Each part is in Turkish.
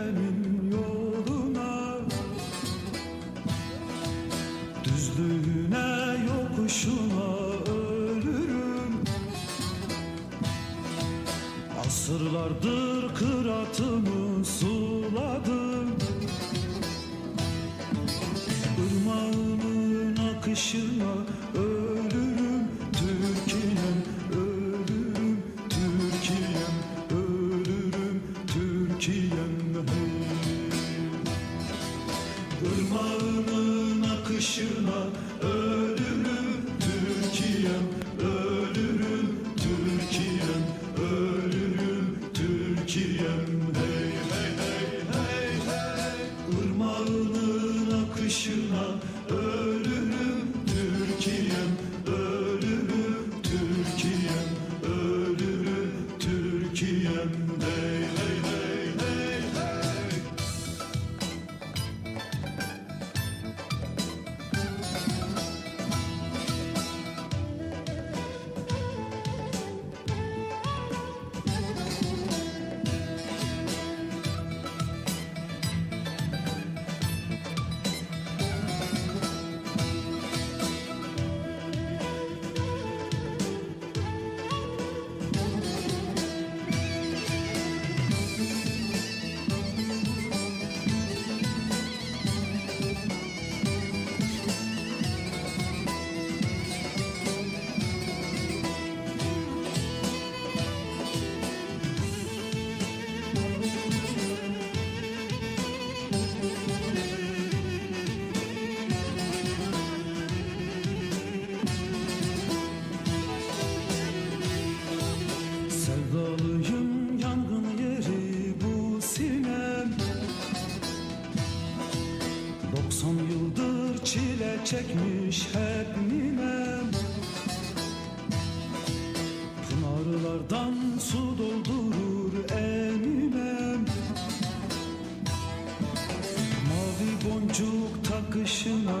Çilemin yoluna. Düzlüğüne yokuşuna ölürüm. Asırlardır kıratımı suladım. Irmağının akışına ölürüm Irmağının akışına ölürüm Türkiye'm ölürüm çile çekmiş hep ninem Pınarlardan su doldurur eminem Mavi boncuk takışına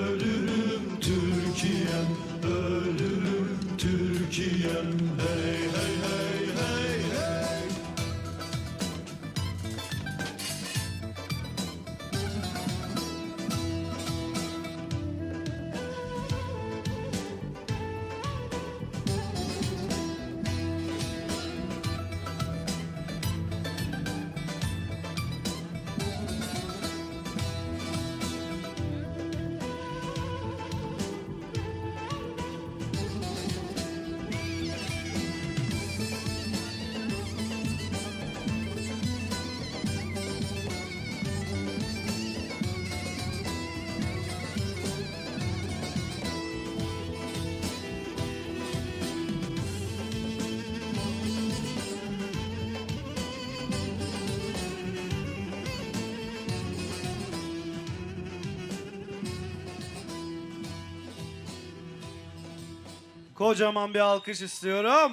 Kocaman bir alkış istiyorum.